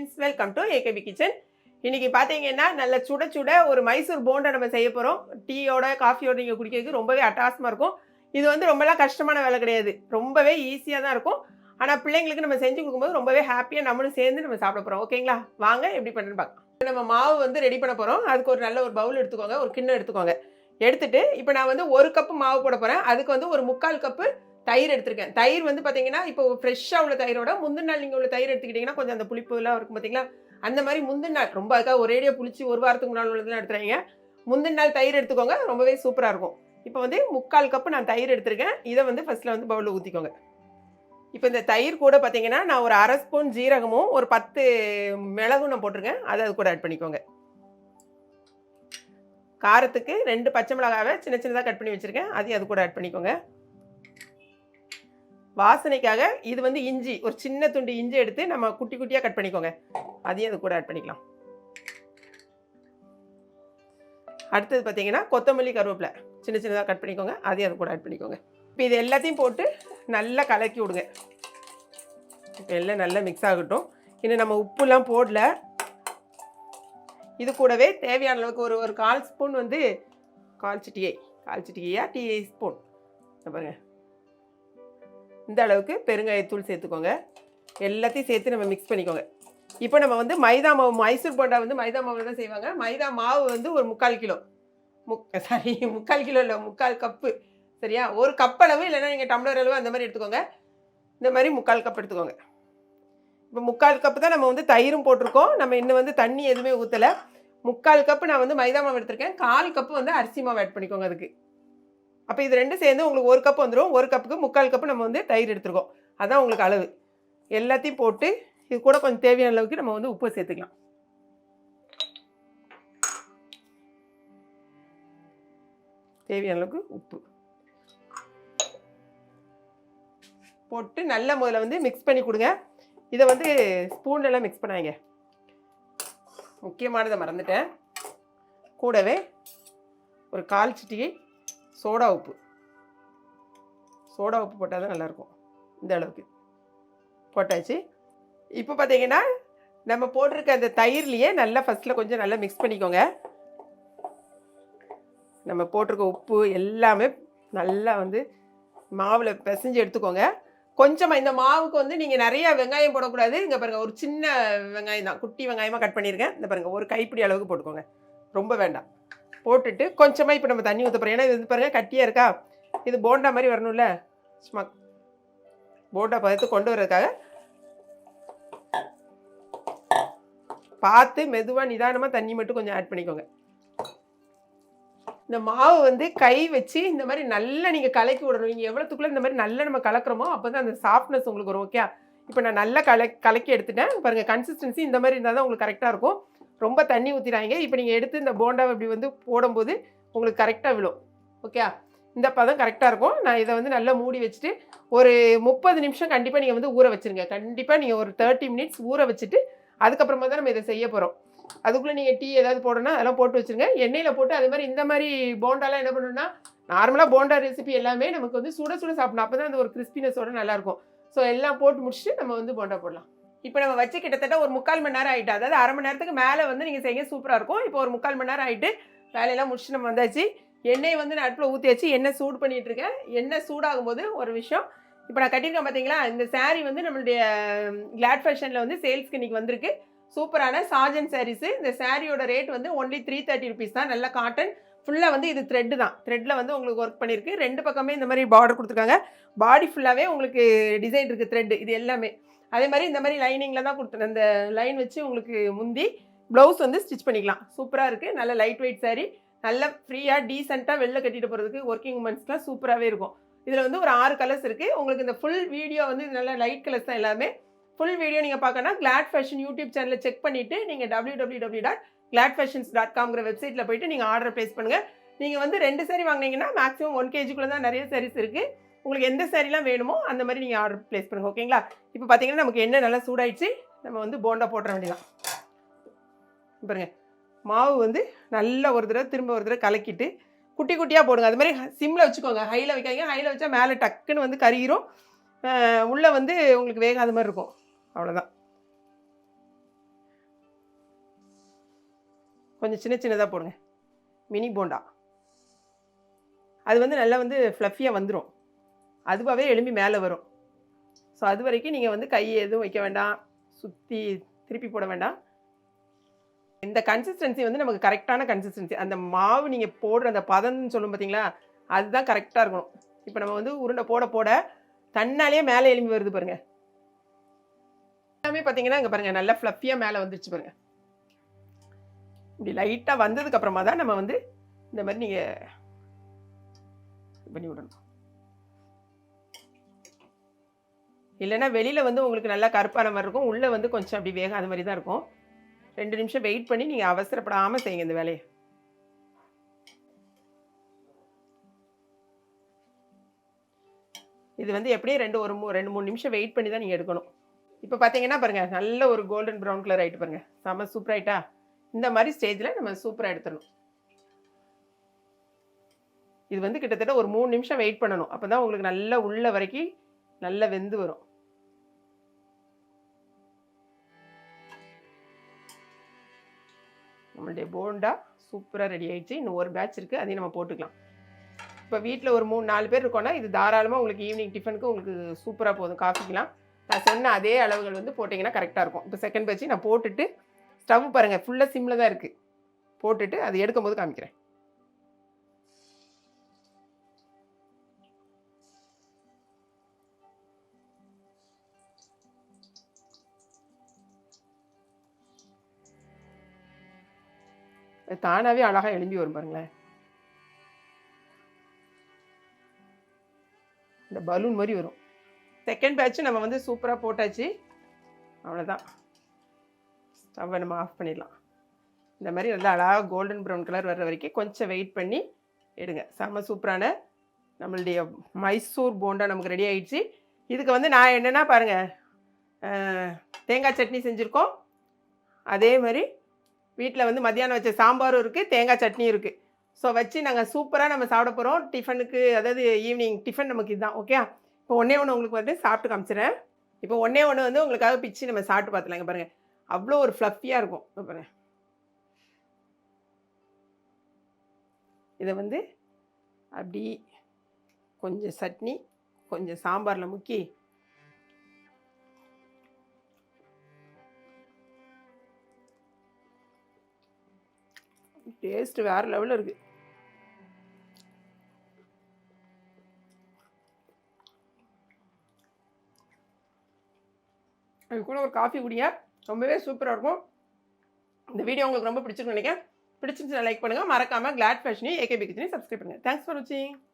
Friends welcome to AKP kitchen இன்றைக்கி பார்த்தீங்கன்னா நல்ல சுட சுட ஒரு மைசூர் போண்டை நம்ம செய்ய போகிறோம் டீயோட காஃபியோட நீங்கள் குடிக்கிறதுக்கு ரொம்பவே அட்டாசமாக இருக்கும். இது வந்து ரொம்பலாம் கஷ்டமான வேலை கிடையாது. ரொம்பவே ஈஸியாக தான் இருக்கும். ஆனால் பிள்ளைங்களுக்கு நம்ம செஞ்சு கொடுக்கும்போது ரொம்பவே ஹாப்பியாக நம்மளும் சேர்ந்து நம்ம சாப்பிட போகிறோம் ஓகேங்களா வாங்க எப்படி பண்ணுன்னு பார்க்கலாம். நம்ம மாவு வந்து ரெடி பண்ண போகிறோம் அதுக்கு ஒரு நல்ல ஒரு பவுல் எடுத்துக்கோங்க. ஒரு கிண்ணம் எடுத்துக்கோங்க. எடுத்துகிட்டு இப்போ நான் வந்து ஒரு கப்பு மாவு போட போகிறேன் அதுக்கு வந்து ஒரு முக்கால் கப்பு தயிர் எடுத்திருக்கேன். தயிர் வந்து பார்த்தீங்கன்னா இப்போ ஃப்ரெஷ்ஷாக உள்ள தயிரோட முந்தின நாள் நீங்கள் உள்ள தயிர் எடுத்துக்கிட்டிங்கன்னா கொஞ்சம் அந்த புளிப்புலாம் இருக்கும் பார்த்தீங்களா அந்த மாதிரி முந்தின நாள் ரொம்ப அதுக்காக ஒரேடியாக புளிச்சு ஒரு வாரத்துக்கு முன்னாள் உள்ளதெல்லாம் எடுத்துறாங்க முந்தின நாள் தயிர் எடுத்துக்கோங்க ரொம்பவே சூப்பராக இருக்கும். இப்போ வந்து முக்கால் கப்பு நான் தயிர் எடுத்திருக்கேன். இதை வந்து ஃபஸ்ட்டில் வந்து பவுலில் ஊற்றிக்கோங்க இப்போ இந்த தயிர் கூட பார்த்தீங்கன்னா நான் ஒரு அரை ஸ்பூன் ஜீரகமும் ஒரு பத்து மிளகும் நான் போட்டிருக்கேன். அதை அது கூட ஆட் பண்ணிக்கோங்க. காரத்துக்கு ரெண்டு பச்சை மிளகாவை சின்ன சின்னதாக கட் பண்ணி வச்சுருக்கேன். அதையும் அது கூட ஆட் பண்ணிக்கோங்க. வாசனைக்காக இது வந்து இஞ்சி ஒரு சின்ன துண்டு இஞ்சி எடுத்து நம்ம குட்டி குட்டியாக கட் பண்ணிக்கோங்க. அதையும் அது கூட ஆட் பண்ணிக்கலாம். அடுத்தது பார்த்தீங்கன்னா கொத்தமல்லி கருவேப்பிலை. சின்ன சின்னதாக கட் பண்ணிக்கோங்க. அதையும் அது கூட ஆட் பண்ணிக்கோங்க. இப்போ இது எல்லாத்தையும் போட்டு நல்லா கலக்கி விடுங்க. இப்போ எல்லாம் நல்லா மிக்ஸ் ஆகட்டும். இன்னும் நம்ம உப்புலாம் போடல. இது கூடவே தேவையான அளவுக்கு ஒரு ஒரு கால் ஸ்பூன் வந்து கால் சிட்டியை கால் சிட்டிகையா டீ ஸ்பூன் பாருங்கள் இந்த அளவுக்கு பெருங்காயத்தூள் சேர்த்துக்கோங்க. எல்லாத்தையும் சேர்த்து நம்ம மிக்ஸ் பண்ணிக்கோங்க. இப்போ நம்ம வந்து மைதா மாவு மைசூர் போண்டா வந்து மைதா மாவில் தான் செய்வாங்க. மைதா மாவு வந்து ஒரு முக்கால் கிலோ. முக் சாரி முக்கால் கிலோ இல்லை முக்கால் கப்பு. சரியா? ஒரு கப் அளவு இல்லைன்னா நீங்கள் டம்ளர் அளவு அந்த மாதிரி எடுத்துக்கோங்க. இந்த மாதிரி முக்கால் கப் எடுத்துக்கோங்க. இப்போ முக்கால் கப்பு தான் நம்ம வந்து தயிரும் போட்டிருக்கோம். நம்ம இன்னும் வந்து தண்ணி எதுவுமே ஊற்றலை முக்கால் கப்பு நான் வந்து மைதா மாவு எடுத்திருக்கேன். கால் கப்பு வந்து அரிசி மாவு ஆட் பண்ணிக்கோங்க அதுக்கு. அப்போ இது ரெண்டும் சேர்ந்து உங்களுக்கு ஒரு கப் வந்துடும் ஒரு கப்புக்கு முக்கால் கப்பு நம்ம வந்து தயிர் எடுத்துருக்கோம். அதுதான் உங்களுக்கு அளவு. எல்லாத்தையும் போட்டு இது கூட கொஞ்சம் தேவையான அளவுக்கு நம்ம வந்து உப்பு சேர்த்துக்கலாம். தேவையான அளவுக்கு உப்பு. போட்டு நல்ல முதல்ல வந்து மிக்ஸ் பண்ணி கொடுங்க. இதை வந்து ஸ்பூன்லலாம் மிக்ஸ் பண்ணாங்க முக்கியமானதை மறந்துட்டேன். கூடவே ஒரு கால் சிட்டியை சோடா உப்பு. சோடா உப்பு போட்டால் தான் நல்லாயிருக்கும் இந்த அளவுக்கு. போட்டாச்சு. இப்போ பார்த்தீங்கன்னா நம்ம போட்டிருக்க அந்த தயிர்லேயே நல்லா ஃபஸ்ட்டில் கொஞ்சம் நல்லா மிக்ஸ் பண்ணிக்கோங்க. நம்ம போட்டிருக்க உப்பு எல்லாமே நல்லா வந்து மாவில் பிசைஞ்சு எடுத்துக்கோங்க. கொஞ்சமாக இந்த மாவுக்கு வந்து நீங்கள் நிறைய வெங்காயம் போடக்கூடாது. இங்கே பாருங்கள் ஒரு சின்ன வெங்காயம் தான். குட்டி வெங்காயமாக கட் பண்ணியிருக்கேன் இந்த பாருங்கள் ஒரு கைப்பிடி அளவுக்கு போட்டுக்கோங்க. ரொம்ப வேண்டாம். போட்டுட்டு கொஞ்சமாக இப்போ நம்ம தண்ணி ஊற்ற போகிறோம் ஏன்னா இது வந்து பாருங்கள் கட்டியாக இருக்கா? இது போண்டா மாதிரி வரணும்ல. சும்மா போண்டா பதத்து கொண்டு வர்றதுக்காக பார்த்து மெதுவாக நிதானமாக தண்ணி மட்டும் கொஞ்சம் ஆட் பண்ணிக்கோங்க. இந்த மாவு வந்து கை வச்சு இந்த மாதிரி நல்லா நீங்கள் கலக்கி விடணும். நீங்கள் எவ்வளோத்துக்குள்ளே இந்த மாதிரி நல்லா நம்ம கலக்கிறோமோ அப்போ தான் அந்த சாஃப்ட்னஸ் உங்களுக்கு வரும் ஓகே இப்போ நான் நல்லா கல கலக்கி எடுத்துட்டேன். பாருங்கள் கன்சிஸ்டன்சி இந்த மாதிரி இருந்தால் தான் உங்களுக்கு கரெக்டாக இருக்கும். ரொம்ப தண்ணி ஊற்றிடாங்க இப்போ நீங்கள் எடுத்து இந்த போண்டாவை இப்படி வந்து போடும்போது உங்களுக்கு கரெக்டாக விழும். ஓகே இந்த பதம் கரெக்டாக இருக்கும். நான் இதை வந்து நல்லா மூடி வச்சுட்டு ஒரு முப்பது நிமிஷம் கண்டிப்பாக நீங்கள் வந்து ஊற வச்சுருங்க. கண்டிப்பாக நீங்கள் ஒரு தேர்ட்டி மினிட்ஸ் ஊற வச்சுட்டு அதுக்கப்புறமா தான் நம்ம இதை செய்ய போகிறோம் அதுக்குள்ளே நீங்கள் டீ ஏதாவது போடணுன்னா அதெல்லாம் போட்டு வச்சுருங்க. எண்ணெயில் போட்டு அது மாதிரி இந்த மாதிரி போண்டாலாம் என்ன பண்ணணும்னா நார்மலாக போண்டா ரெசிபி எல்லாமே நமக்கு வந்து சுட சுட சாப்பிடணும். அப்போ தான் அந்த ஒரு கிறிஸ்பினஸோட நல்லாயிருக்கும் ஸோ எல்லாம் போட்டு முடிச்சுட்டு நம்ம வந்து போண்டா போடலாம். இப்போ நம்ம வச்சு கிட்டத்தட்ட ஒரு முக்கால் மணி நேரம் ஆகிட்டு அதாவது அரை மணி நேரத்துக்கு மேலே வந்து நீங்கள் செய்ய சூப்பராக இருக்கும். இப்போ ஒரு முக்கால் மணி நேரம் ஆகிட்டு வேலையெல்லாம் முடிச்சு நம்ம வந்தாச்சு. எண்ணெய் வந்து நான் அடுப்பில் ஊற்றி வச்சு எண்ணெய் சூடு பண்ணிகிட்டு இருக்கேன். எண்ணெய் சூடாகும் போது ஒரு விஷயம். இப்போ நான் கட்டியிருக்கேன் பார்த்தீங்களா இந்த சாரீ வந்து நம்மளுடைய கிளாட் ஃபேஷனில் வந்து சேல்ஸ்க்கு இன்றைக்கி வந்திருக்கு. சூப்பரான சாஜன் சாரீஸு இந்த சாரியோட ரேட் வந்து ஒன்லி த்ரீ தேர்ட்டி ருபீஸ் தான். நல்ல காட்டன் ஃபுல்லாக வந்து இது த்ரெட்டு தான். த்ரெட்டில் வந்து உங்களுக்கு ஒர்க் பண்ணியிருக்கு. ரெண்டு பக்கமே இந்த மாதிரி பார்டர் கொடுத்துருக்காங்க. பாடி ஃபுல்லாகவே உங்களுக்கு டிசைன் இருக்குது த்ரெட்டு இது எல்லாமே. அதே மாதிரி இந்த மாதிரி லைனிங்கில் தான் கொடுத்துருந்தேன் அந்த லைன் வச்சு உங்களுக்கு முந்தி ப்ளவுஸ் வந்து ஸ்டிச் பண்ணிக்கலாம். சூப்பராக இருக்குது நல்ல லைட் வெயிட் saree. நல்ல ஃப்ரீயாக டீசெண்டாக வெளில கட்டிட்டு போகிறதுக்கு ஒர்க்கிங் உமன்ஸ்க்குலாம் சூப்பராகவே இருக்கும். இதில் வந்து ஒரு ஆறு கலர்ஸ் இருக்குது உங்களுக்கு இந்த ஃபுல் வீடியோ வந்து இது நல்ல லைட் கலர்ஸ் தான் எல்லாமே. ஃபுல் வீடியோ நீங்கள் பார்க்கணும் கிளாட் ஃபேஷன் யூடியூப் சேனலில் செக் பண்ணிவிட்டு நீங்கள் W W W dot Glad Fashions dot காம்ங்கிற வெப்சைட்டில் போயிட்டு நீங்கள் ஆர்டர் ப்ளேஸ் பண்ணுங்கள் நீங்கள் வந்து ரெண்டு saree வாங்கினீங்கன்னா மேக்ஸிமம் ஒன் கேஜிக்குள்ளே தான் நிறைய சாரீஸ் இருக்குது உங்களுக்கு எந்த சாரீலாம் வேணுமோ அந்த மாதிரி நீங்கள் ஆர்டர் ப்ளேஸ் பண்ணுங்கள் ஓகேங்களா? இப்போ பார்த்தீங்கன்னா நமக்கு எண்ணெய் நல்லா சூடாயிடுச்சு. நம்ம வந்து போண்டா போட்டுற வேண்டியதான் பாருங்க மாவு வந்து நல்லா ஒரு தடவை திரும்ப ஒரு தடவை கலக்கிட்டு குட்டி குட்டியாக போடுங்க. அது மாதிரி சிம்மில் வச்சுக்கோங்க. ஹையில் வைக்காதீங்க. ஹையில் வச்சா மேலே டக்குன்னு வந்து கருகிரும். உள்ளே வந்து உங்களுக்கு வேகாத மாதிரி இருக்கும். அவ்வளோதான் கொஞ்சம் சின்ன சின்னதாக போடுங்க. மினி போண்டா. அது வந்து நல்லா வந்து ஃப்ளஃபியாக வந்துடும் அதுவாகவே எலும்பி மேலே வரும். ஸோ அது வரைக்கும் நீங்கள் வந்து கை எதுவும் வைக்க வேண்டாம். சுற்றி திருப்பி போட வேண்டாம். இந்த கன்சிஸ்டன்சி வந்து நமக்கு கரெக்டான கன்சிஸ்டன்சி அந்த மாவு நீங்கள் போடுற அந்த பதம்னு சொல்லும் பார்த்தீங்களா அதுதான் கரெக்டாக இருக்கணும். இப்போ நம்ம வந்து உருண்டை போட போட தன்னாலேயே மேலே எலும்பி வருது பாருங்க. எல்லாமே பார்த்தீங்கன்னா இங்கே பாருங்கள் நல்லா ஃப்ளஃபியாக மேலே வந்துருச்சு பாருங்கள் இப்படி லைட்டாக வந்ததுக்கப்புறமா தான் நம்ம வந்து இந்த மாதிரி நீங்கள் பண்ணி விடணும். இல்லைன்னா வெளியில் வந்து உங்களுக்கு நல்லா கருப்பான மாதிரி இருக்கும். உள்ளே வந்து கொஞ்சம் அப்படி வேகாத மாதிரி தான் இருக்கும். ரெண்டு நிமிஷம் வெயிட் பண்ணி நீங்கள் அவசரப்படாமல் செய்யுங்க இந்த வேலையை. இது வந்து எப்படியும் ரெண்டு ஒரு மூ ரெண்டு மூணு நிமிஷம் வெயிட் பண்ணி தான் நீங்கள் எடுக்கணும். இப்போ பார்த்தீங்கன்னா பாருங்கள் நல்ல ஒரு கோல்டன் ப்ரௌன் கலர் ஆகிட்டு பாருங்கள் செம்ம சூப்பர் ஆகிட்டா இந்த மாதிரி ஸ்டேஜில் நம்ம சூப்பராக எடுத்துடணும். இது வந்து கிட்டத்தட்ட ஒரு மூணு நிமிஷம் வெயிட் பண்ணணும். அப்போ தான் உங்களுக்கு நல்லா உள்ள வரைக்கும் நல்லா வெந்து வரும். நம்மளுடைய போண்டா சூப்பராக ரெடி ஆகிடுச்சு இன்னும் ஒரு பேட்ச் இருக்குது அதையும் நம்ம போட்டுக்கலாம். இப்போ வீட்டில் ஒரு மூணு நாலு பேர் இருக்கோன்னா இது தாராளமாக உங்களுக்கு ஈவினிங் டிஃபனுக்கு உங்களுக்கு சூப்பராக போதும். காஃபிக்கலாம் நான் சொன்ன அதே அளவுகள் வந்து போட்டிங்கன்னா கரெக்டாக இருக்கும். இப்போ செகண்ட் பேட்ச் நான் போட்டுட்டு ஸ்டவ் பாருங்கள் ஃபுல்லாக சிம்மில் தான் இருக்குது போட்டுட்டு அது எடுக்கும்போது காமிக்கிறேன். தானாகவே அழகாக எழும்பி வரும் பாருங்களேன். இந்த பலூன் மாதிரி வரும். செகண்ட் பேட்ச் நம்ம வந்து சூப்பராக போட்டாச்சு. அவ்வளோதான் ஸ்டவ்வை நம்ம ஆஃப் பண்ணிடலாம். இந்த மாதிரி நல்லா அழகாக கோல்டன் ப்ரௌன் கலர் வர்ற வரைக்கும் கொஞ்சம் வெயிட் பண்ணி எடுங்க. செம்ம சூப்பரான நம்மளுடைய மைசூர் போண்டா நமக்கு ரெடி ஆயிடுச்சு. இதுக்கு வந்து நான் என்னென்னா பாருங்கள் தேங்காய் சட்னி செஞ்சுருக்கோம். அதே மாதிரி வீட்டில் வந்து மத்தியானம் வச்ச சாம்பாரும் இருக்குது தேங்காய் சட்னியும் இருக்குது ஸோ வச்சு நாங்கள் சூப்பராக நம்ம சாப்பிட போகிறோம் டிஃபனுக்கு அதாவது ஈவினிங் டிஃபன் நமக்கு இதுதான் ஓகே இப்போ ஒன்றே ஒன்று உங்களுக்கு வந்து சாப்பிட்டு காமிச்சிடுறேன் இப்போ ஒன்றே ஒன்று வந்து உங்களுக்காக பிச்சு நம்ம சாப்பிட்டு பார்த்துலாங்க பாருங்கள் அவ்வளோ ஒரு ஃப்ளஃபியாக இருக்கும் பாருங்கள் பாருங்க. இதை வந்து அப்படி கொஞ்சம் சட்னி கொஞ்சம் சாம்பாரில் முக்கி டேஸ்ட் வேறு லெவலில் இருக்குது அது கூட ஒரு காஃபி குடிங்க. ரொம்பவே சூப்பராக இருக்கும். இந்த வீடியோ உங்களுக்கு ரொம்ப பிடிச்சிருக்குன்னு நினைக்கிறேன். பிடிச்சிருந்துச்சு லைக் பண்ணுங்கள் மறக்காமல் கிளாட் ஃபேஷனையும் ஏகேபி கிச்சனையும் சப்ஸ்கிரைப் பண்ணுங்கள் தேங்க்ஸ் ஃபார் வாட்சிங்